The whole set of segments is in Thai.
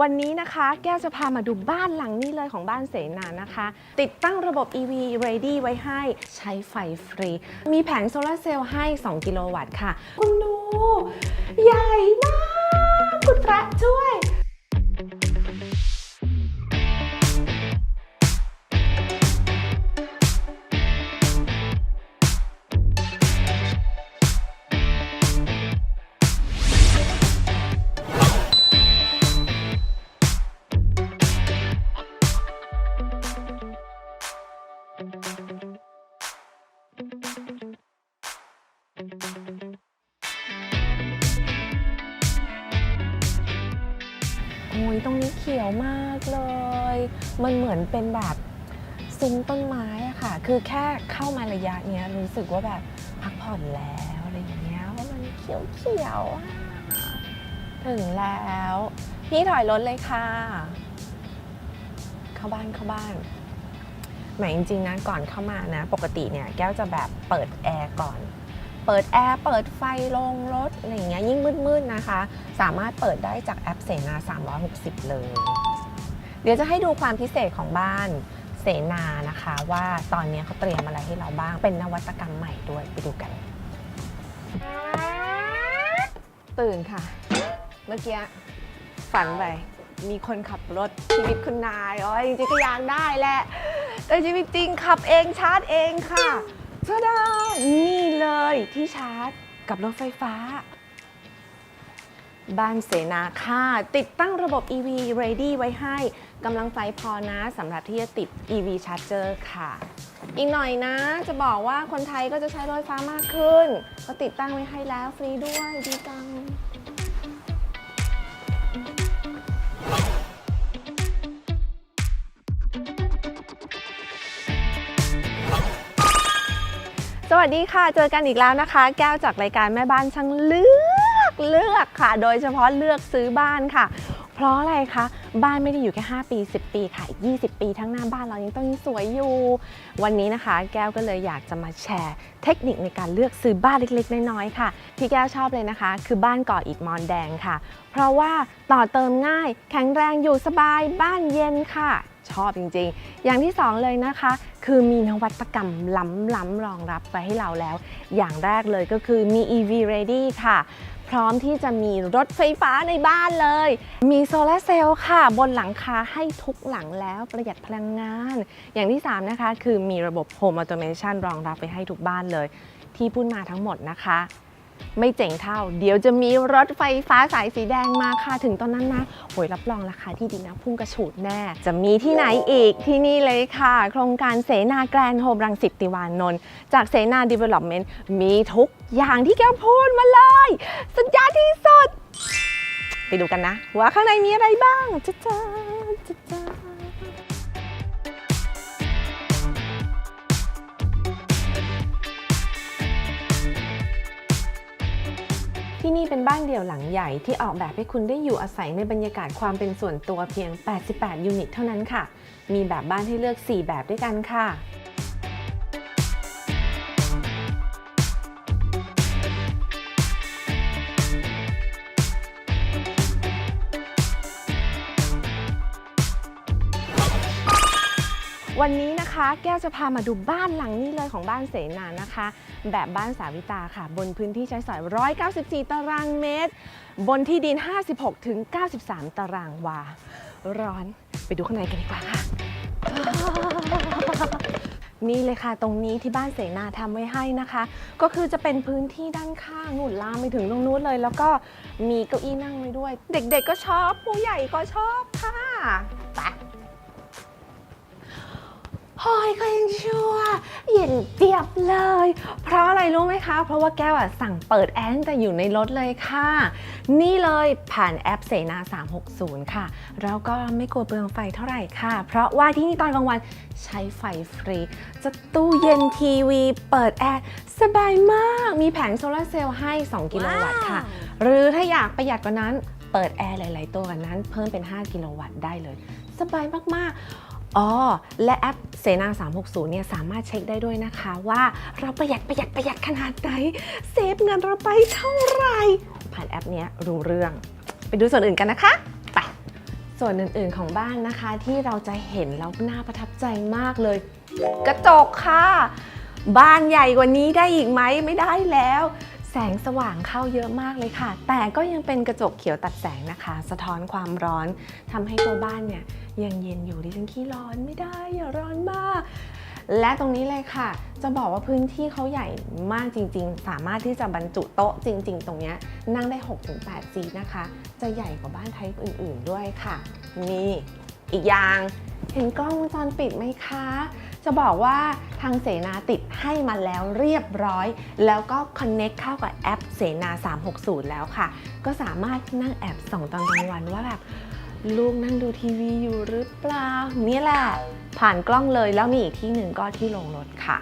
วันนี้นะคะแก้วจะพามาดูบ้านหลังนี้เลยของบ้านเสนานะคะ ติดตั้งระบบ EV ready ไว้ให้ใช้ไฟฟรี มีแผงโซลาร์เซลล์ให้ 2 กิโลวัตต์ค่ะ คุณดู ใหญ่มาก คุณพระช่วย เป็นแบบซุ้มต้นไม้อะค่ะ คือแค่เข้ามาระยะเนี้ยรู้สึกว่าแบบพักผ่อนแล้วอะไรอย่างเงี้ยว่ามันเขียวเขียวอะถึงแล้ว พี่ถอยรถเลยค่ะ เข้าบ้านเข้าบ้านหมายจริงๆนะก่อนเข้ามานะ ปกติเนี่ยแก้วจะแบบเปิดแอร์ก่อน เปิดแอร์เปิดไฟลงรถอะไรอย่างเงี้ยยิ่งมืดๆนะคะ สามารถเปิดได้จากแอปเสนา360 เลย เดี๋ยวจะให้ดูความพิเศษของบ้านเสนานะคะ ว่าตอนนี้เขาเตรียมอะไรให้เราบ้างเป็นนวัตกรรมใหม่ด้วยไปดูกัน ตื่นค่ะ เมื่อกี้ฝันไปมีคนขับรถชีวิตคุณนายอ๋อจริงๆก็อยากได้แหละแต่ชีวิตจริงขับเองชาร์จเองค่ะชาดานี่เลยที่ชาร์จกับรถไฟฟ้า บ้านเสนาค่ะติดตั้งระบบ EV ready ไว้ให้กำลังไฟพอนะสำหรับที่จะติด EV charger ค่ะ อีกหน่อยนะจะบอกว่าคนไทยก็จะใช้รถไฟฟ้ามากขึ้น ก็ติดตั้งไว้ให้แล้วฟรีด้วยดีจังสวัสดีค่ะ เจอกันอีกแล้วนะคะ แก้วจากรายการแม่บ้านช่างเลือก เลือกค่ะ โดยเฉพาะเลือกซื้อบ้านค่ะ เพราะอะไรคะ บ้านไม่ได้อยู่แค่ 5 ปี 10 ปีค่ะ 20 ปีทั้งหน้าบ้านเรายังต้องสวยอยู่ วันนี้นะคะ แก้วก็เลยอยากจะมาแชร์ เทคนิคในการเลือกซื้อบ้านเล็กๆ น้อยๆค่ะ ที่แก้วชอบเลยนะคะ คือบ้านก่ออิฐมอนแดงค่ะ เพราะว่าต่อเติมง่าย แข็งแรงอยู่สบายบ้านเย็นค่ะชอบจริงๆ อย่างที่2เลยนะคะ คือมีนวัตกรรมล้ำๆรองรับไว้ให้เราแล้ว อย่างแรกเลยก็คือมี EV ready ค่ะ ร้อมที่จะมีรถไฟฟ้าในบ้านเลย มีโซลาร์เซลล์ค่ะ บนหลังคาให้ทุกหลังแล้วประหยัดพลังงาน อย่างที่ 3 นะคะ คือมีระบบ Home Automation รองรับไปให้ทุกบ้านเลย ที่พูดมาทั้งหมดนะคะ ไม่เจ๋งเท่า เดี๋ยวจะมีรถไฟฟ้าสายสีแดงมาค่ะ ถึงตอนนั้นนะโหยรับรองราคาที่ดินนะพุ่งกระฉูดแน่ จะมีที่ไหนอีกที่นี่เลยค่ะ โครงการเสนาแกรนด์โฮมรังสิตติวานนท์จากเสนาดีเวล็อปเมนต์มีทุกอย่างที่แกพูดมาเลยสุดยอดที่สุด ไปดูกันนะ ว่าข้างในมีอะไรบ้างจ้าจ้าจ้า ที่นี่เป็นบ้านเดี่ยวหลังใหญ่ที่ออกแบบให้คุณได้อยู่อาศัยในบรรยากาศความเป็นส่วนตัวเพียง 88 ยูนิตเท่านั้นค่ะ มีแบบบ้านให้เลือก 4 แบบด้วยกันค่ะวันนี้ นะคะ แก้วจะพามาดูบ้านหลังนี้เลยของบ้านเสนานะคะ แบบบ้านสาวิตาค่ะ บนพื้นที่ใช้สอย 194 ตารางเมตร บนที่ดิน 56ถึง93 ตารางวา ร้อนไปดูข้างในกันดีกว่าค่ะ นี่เลยค่ะตรงนี้ที่บ้านเสนาทำไว้ให้นะคะ ก็คือจะเป็นพื้นที่ด้านข้างนู่นลามไปถึงตรงนู้นเลย แล้วก็มีเก้าอี้นั่งไว้ด้วย เด็กๆก็ชอบผู้ใหญ่ก็ชอบค่ะไป พอยก็ยังชั่วเย็นเจี๊ยบเลย เพราะอะไรรู้ไหมคะ เพราะว่าแก้วอะสั่งเปิดแอร์ตั้งแต่อยู่ในรถเลยค่ะ นี่เลยผ่านแอปเสนา 360 ค่ะ แล้วก็ไม่กลัวเปลืองไฟเท่าไหร่ค่ะ เพราะว่าที่นี่ตอนกลางวันใช้ไฟฟรี จะตู้เย็นทีวี เปิดแอร์สบายมาก มีแผงโซลาร์เซลล์ให้ 2 กิโลวัตต์ค่ะ หรือถ้าอยากประหยัดกว่านั้น เปิดแอร์หลาย ๆ ตัวกันนั้น เพิ่มเป็น 5 กิโลวัตต์ได้เลย สบายมาก ๆ อ๋อ และแอปเสนา 360 เนี่ยสามารถเช็คได้ด้วยนะคะว่าเราประหยัดประหยัดประหยัดขนาดไหน เซฟเงินเราไปเท่าไหร่ ผ่านแอปเนี้ยรู้เรื่อง ไปดูส่วนอื่นกันนะคะไปส่วนอื่นๆของบ้านนะคะ ที่เราจะเห็นแล้วน่าประทับใจมากเลย กระจกค่ะ บ้านใหญ่กว่านี้ได้อีกไหมไม่ได้แล้ว แสงสว่างเข้าเยอะมากเลยค่ะ แต่ก็ยังเป็นกระจกเขียวตัดแสงนะคะ สะท้อนความร้อนทำให้ตัวบ้านเนี่ยยังเย็นอยู่ดิฉันขี้ร้อนไม่ได้อย่าร้อนมาก และตรงนี้เลยค่ะ จะบอกว่าพื้นที่เขาใหญ่มากจริง ๆ สามารถที่จะบรรจุโต๊ะจริง ๆ ตรงเนี้ยนั่งได้ 6-8ซีนะคะ จะใหญ่กว่าบ้านไทยอื่น ๆด้วยค่ะ นี่อีกอย่างเห็นกล้องวงจรปิดไหมคะ จะบอกว่าทางเสนาติดให้มาแล้วเรียบร้อย แล้วก็ Connect เข้ากับแอปเสนา 360 แล้วค่ะ ก็สามารถนั่งแอบส่องตอนกลางวันว่าแบบลูกนั่งดูทีวีอยู่หรือเปล่า นี่แหละ ผ่านกล้องเลยแล้วมีอีกที่หนึ่งก็ที่โรงรถค่ะ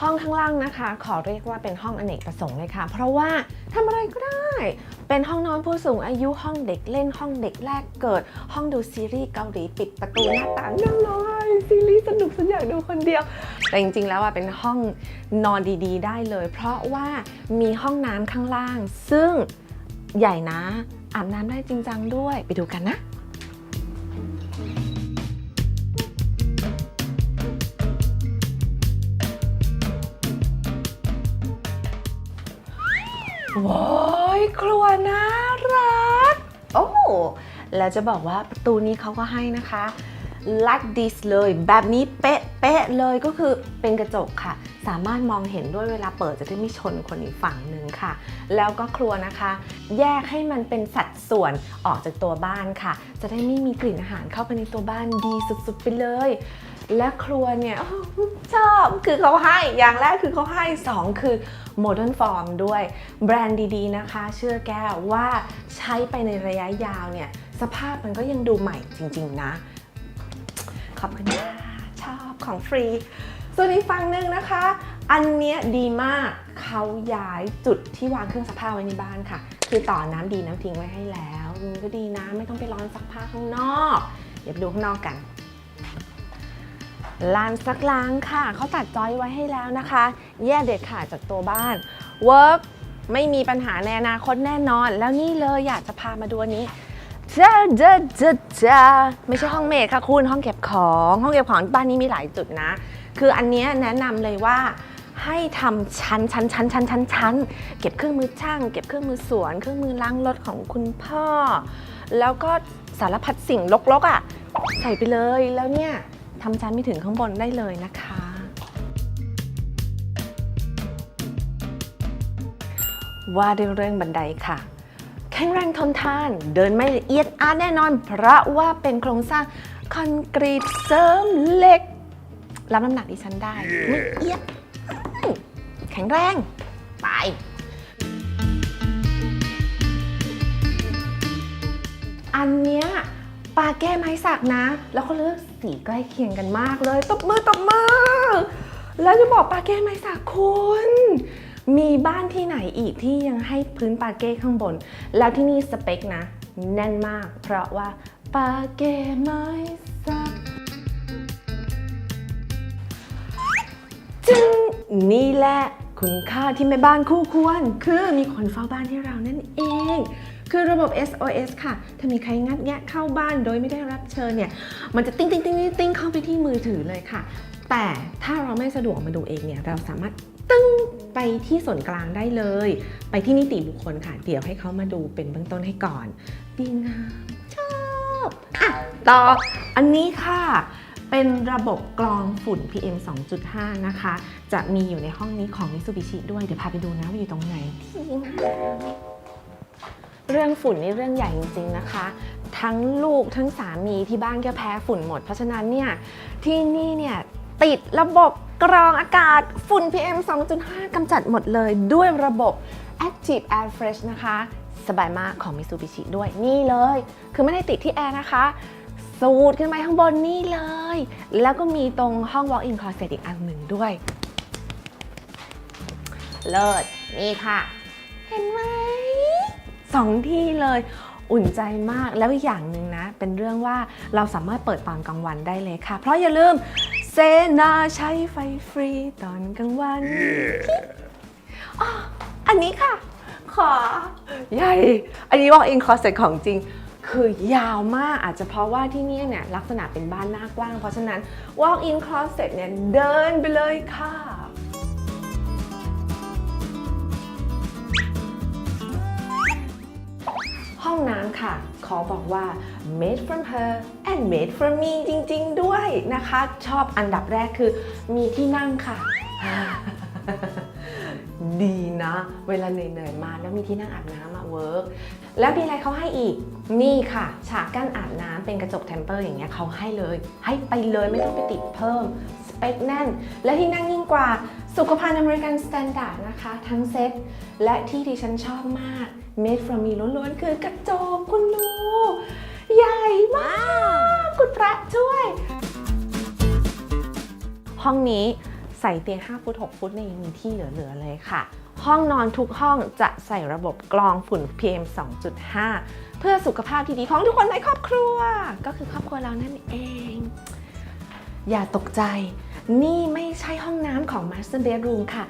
ห้องข้างล่างนะคะ ขอเรียกว่าเป็นห้องอเนกประสงค์เลยค่ะ เพราะว่าทำอะไรก็ได้ เป็นห้องนอนผู้สูงอายุห้องเด็กเล่นห้องเด็กแรกเกิด ห้องดูซีรีส์เกาหลีปิดประตูหน้าต่างนั่งร้องไห้ซีรีส์สนุกฉันอยากดูคนเดียว แต่จริงๆแล้วอะเป็นห้องนอนดีๆ ได้เลย เพราะว่ามีห้องน้ำข้างล่าง ซึ่งใหญ่นะอาบน้ำได้จริงจังด้วย ไปดูกันนะว้า น่ารัก โอ้แล้วจะบอกว่าประตูนี้เขาก็ให้นะคะ like this เลย แบบนี้เป๊ะเป๊ะเลยก็คือเป็นกระจกค่ะ สามารถมองเห็นด้วยเวลาเปิดจะได้ไม่ชนคนอีกฝั่งหนึ่งค่ะ แล้วก็ครัวนะคะ แยกให้มันเป็นสัดส่วนออกจากตัวบ้านค่ะ จะได้ไม่มีกลิ่นอาหารเข้าไปในตัวบ้านดีสุดๆไปเลย และครัวเนี่ยชอบคือเขาให้อย่างแรกคือเขาให้ 2 คือ Modern Form ด้วย แบรนด์ดีๆนะคะ เชื่อแก้วว่าใช้ไปในระยะยาวเนี่ย สภาพมันก็ยังดูใหม่จริง ๆ นะ ขอบคุณค่ะชอบของฟรี ส่วนอีกฝั่งหนึ่งนะคะ อันเนี้ยดีมากเขาย้ายจุดที่วางเครื่องซักผ้าไว้ในบ้านค่ะ คือต่อน้ำดีน้ำทิ้งไว้ให้แล้วมันก็ดีนะไม่ต้องไปร้อนซักผ้าข้างนอก เดี๋ยวไปดูข้างนอกกัน ลานซักล้างค่ะ เขาตัดจอยไว้ให้แล้วนะคะ แยกเด็ดขาดจากตัวบ้านเวิร์กไม่มีปัญหาในอนาคตแน่นอน แล้วนี่เลยอยากจะพามาดูอันนี้จ้าจ้าจ้าจ้าไม่ใช่ห้องเมดค่ะคุณห้องเก็บของ ห้องเก็บของบ้านนี้มีหลายจุดนะ คืออันนี้แนะนำเลยว่าให้ทำชั้นชั้นชั้นชั้นชั้นชั้นเก็บเครื่องมือช่าง เก็บเครื่องมือสวน เครื่องมือล้างรถของคุณพ่อ แล้วก็สารพัดสิ่งลกๆอะใส่ไปเลยแล้วเนี่ย ทำชั้นไม่ถึงข้างบนได้เลยนะคะ ว่าด้วยเรื่องบันไดค่ะ แข็งแรงทนทาน เดินไม่ละเอียดอาร์ตแน่นอน เพราะว่าเป็นโครงสร้างคอนกรีตเสริมเหล็ก รับน้ำหนักดิฉันได้ ไม่เอียดอืมแข็งแรง ไปอันเนี้ยปาแก้ไม้สักนะ แล้วเขาเลือก สีใกล้เคียงกันมากเลย ตบมือตบมือ แล้วจะบอกปาแก้ไม้สักคุณ มีบ้านที่ไหนอีกที่ยังให้พื้นปาเก้ข้างบน แล้วที่นี่สเปคนะ แน่นมาก เพราะว่าปาเก้ไม้สักจึงนี่แหละคุณค่าที่แม่บ้านคู่ควร คือมีคนเฝ้าบ้านให้เรานั่นเอง คือระบบ SOS ค่ะ ถ้ามีใครงัดแงะเข้าบ้านโดยไม่ได้รับเชิญเนี่ย มันจะติ้งติ้งติ้งติ้งติ้งเข้าไปที่มือถือเลยค่ะ แต่ถ้าเราไม่สะดวกมาดูเองเนี่ย เราสามารถตึ้งไปที่ส่วนกลางได้เลย ไปที่นิติบุคคลค่ะ เดี๋ยวให้เขามาดูเป็นเบื้องต้นให้ก่อน ดีงามชอบอะต่อ อันนี้ค่ะเป็นระบบกรองฝุ่น PM 2.5 นะคะ จะมีอยู่ในห้องนี้ของ Mitsubishi ด้วย เดี๋ยวพาไปดูนะว่าอยู่ตรงไหนที่ เรื่องฝุ่นนี่เรื่องใหญ่จริงๆนะคะ ทั้งลูกทั้งสามีที่บ้านก็แพ้ฝุ่นหมด เพราะฉะนั้นเนี่ยที่นี่เนี่ยติดระบบกรองอากาศฝุ่น PM 2.5 กำจัดหมดเลยด้วยระบบ Active Air Fresh นะคะ สบายมากของ Mitsubishi ด้วยนี่เลย คือไม่ได้ติดที่แอร์นะคะ สูดขึ้นไปข้างบนนี่เลย แล้วก็มีตรงห้อง walk-in closet อีกอันหนึ่งด้วย เลิศนี่ค่ะ สองที่เลยอุ่นใจมากแล้วอีกอย่างหนึ่งนะ เป็นเรื่องว่าเราสามารถเปิดตอนกลางวันได้เลยค่ะ เพราะอย่าลืมเซนาใช้ไฟฟรีตอนกลางวันอ๋ออันนี้ค่ะ ขอ ใหญ่ อันนี้ walk in closet ของจริง คือยาวมากอาจจะเพราะว่าที่นี่เนี่ยลักษณะเป็นบ้านหน้ากว้าง เพราะฉะนั้น walk in closet เนี่ยเดินไปเลยค่ะ ค่ะ ขอบอกว่า made from her and made from me จริง ๆ ด้วยนะคะ ชอบอันดับแรกคือ มีที่นั่งค่ะดีนะ เวลาเหนื่อยๆมาแล้วมีที่นั่งอาบน้ำมาเวิร์กแล้วมีอะไรเขาให้อีก นี่ค่ะ ฉากกั้นอาบน้ำเป็นกระจกเทมเปอร์อย่างเงี้ยเขาให้เลย ให้ไปเลยไม่ต้องไปติดเพิ่ม สเปคแน่น และที่นั่งยิ่งกว่าสุขภัณฑ์อเมริกันสแตนดาร์ดนะคะ ทั้งเซ็ตและที่ที่ฉันชอบมาก made from me ล้วนๆ คือกระจกคุณดู ใหญ่มาก คุณพระช่วย ห้องนี้ใส่เตียง 5 ฟุต 6 ฟุตเนี่ยยังมีที่เหลือ ๆ เลยค่ะ ห้องนอนทุกห้องจะใส่ระบบกรองฝุ่น PM 2.5 เพื่อสุขภาพที่ดีของทุกคนในครอบครัว ก็คือครอบครัวเรานั่นเอง อย่าตกใจ นี่ไม่ใช่ห้องน้ำของ Master Bedroom ค่ะ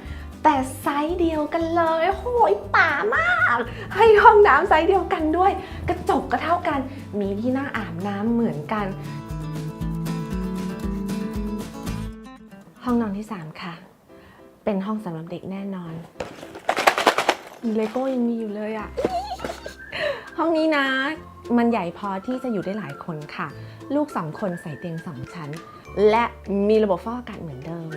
แต่ไซส์เดียวกันเลยโหยป่ามาก ให้ห้องน้ำไซส์เดียวกันด้วย กระจกก็เท่ากัน มีที่นั่งอาบน้ำเหมือนกัน ห้องนอนที่ 3 ค่ะ เป็นห้องสำหรับเด็กแน่นอนเลโก้ยังมีอยู่เลยอะห้องนี้นะ มันใหญ่พอที่จะอยู่ได้หลายคนค่ะ ลูก2คนใส่เตียง2ชั้น และมีระบบฟอกอากาศเหมือนเดิม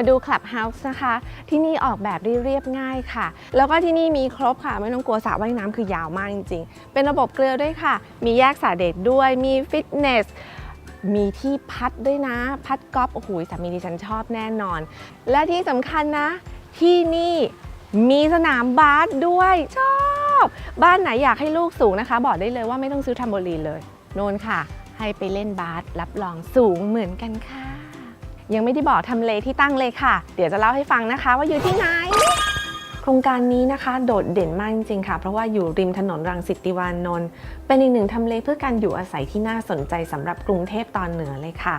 มาดู Clubhouse นะคะ ที่นี่ออกแบบเรียบง่ายค่ะ แล้วก็ที่นี่มีครบค่ะ ไม่ต้องกลัวสระว่ายน้ำคือยาวมากจริงๆ เป็นระบบเกลือด้วยค่ะ มีแยกสระเด็กด้วย มีฟิตเนสมีที่พัดด้วยนะ พัดกอล์ฟโอ้โหสามีดิฉันชอบแน่นอน และที่สำคัญนะ ที่นี่มีสนามบาสด้วยชอบ บ้านไหนอยากให้ลูกสูงนะคะ บอกได้เลยว่าไม่ต้องซื้อทำโบลีนเลย โนนค่ะ ให้ไปเล่นบาสรับรองสูงเหมือนกันค่ะ ยังไม่ได้บอกทำเลที่ตั้งเลยค่ะ เดี๋ยวจะเล่าให้ฟังนะคะว่าอยู่ที่ไหน โครงการนี้นะคะโดดเด่นมากจริงๆค่ะ เพราะว่าอยู่ริมถนนรังสิตติวานนท์เป็นอีกหนึ่งทำเลเพื่อการอยู่อาศัยที่น่าสนใจสำหรับกรุงเทพตอนเหนือเลยค่ะ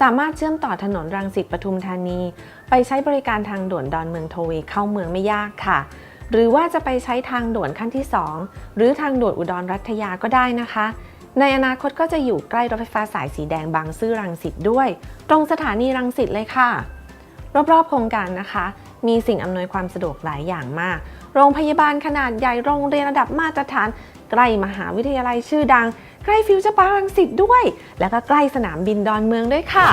สามารถเชื่อมต่อถนนรังสิตปทุมธานี ไปใช้บริการทางด่วนดอนเมืองโทเวเข้าเมืองไม่ยากค่ะ หรือว่าจะไปใช้ทางด่วนขั้นที่ 2 หรือทางด่วนอุดรรัตยาก็ได้นะคะ ในอนาคตก็จะอยู่ใกล้รถไฟฟ้าสายสีแดงบางซื่อรังสิตด้วย ตรงสถานีรังสิตเลยค่ะ รอบๆโครงการนะคะ มีสิ่งอำนวยความสะดวกหลายอย่างมาก โรงพยาบาลขนาดใหญ่โรงเรียนระดับมาตรฐาน ใกล้มหาวิทยาลัยชื่อดัง ใกล้ฟิวเจอร์พาร์ครังสิตด้วย แล้วก็ใกล้สนามบินดอนเมืองด้วยค่ะ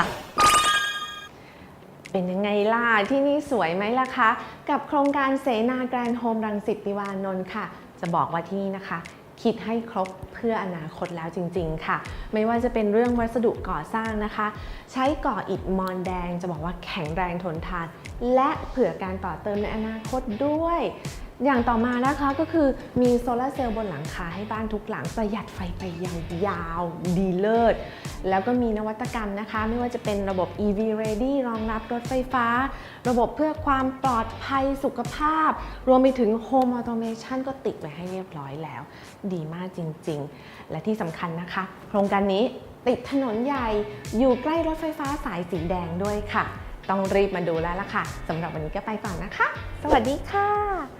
เป็นยังไงล่ะ ที่นี่สวยไหมล่ะคะ กับโครงการเสนาแกรนด์โฮมรังสิตติวานนท์ค่ะ จะบอกว่าที่นี่นะคะ คิดให้ครบเพื่ออนาคตแล้วจริง ๆ ค่ะ ไม่ว่าจะเป็นเรื่องวัสดุก่อสร้างนะคะ ใช้ก่ออิฐมอนแดงจะบอกว่าแข็งแรงทนทาน และเผื่อการต่อเติมในอนาคตด้วย อย่างต่อมานะคะก็คือมีโซลาร์เซลล์บนหลังคาให้บ้านทุกหลังประหยัดไฟไปยาวๆดีเลิศ แล้วก็มีนวัตกรรมนะคะ ไม่ว่าจะเป็นระบบ EV ready รองรับรถไฟฟ้า ระบบเพื่อความปลอดภัยสุขภาพ รวมไปถึง Home Automation ก็ติดไว้ให้เรียบร้อยแล้ว ดีมากจริงๆ และที่สำคัญนะคะ โครงการนี้ติดถนนใหญ่อยู่ใกล้รถไฟฟ้าสายสีแดงด้วยค่ะ ต้องรีบมาดูแล้วล่ะค่ะสำหรับวันนี้ก็ไปก่อนนะคะ สวัสดีค่ะ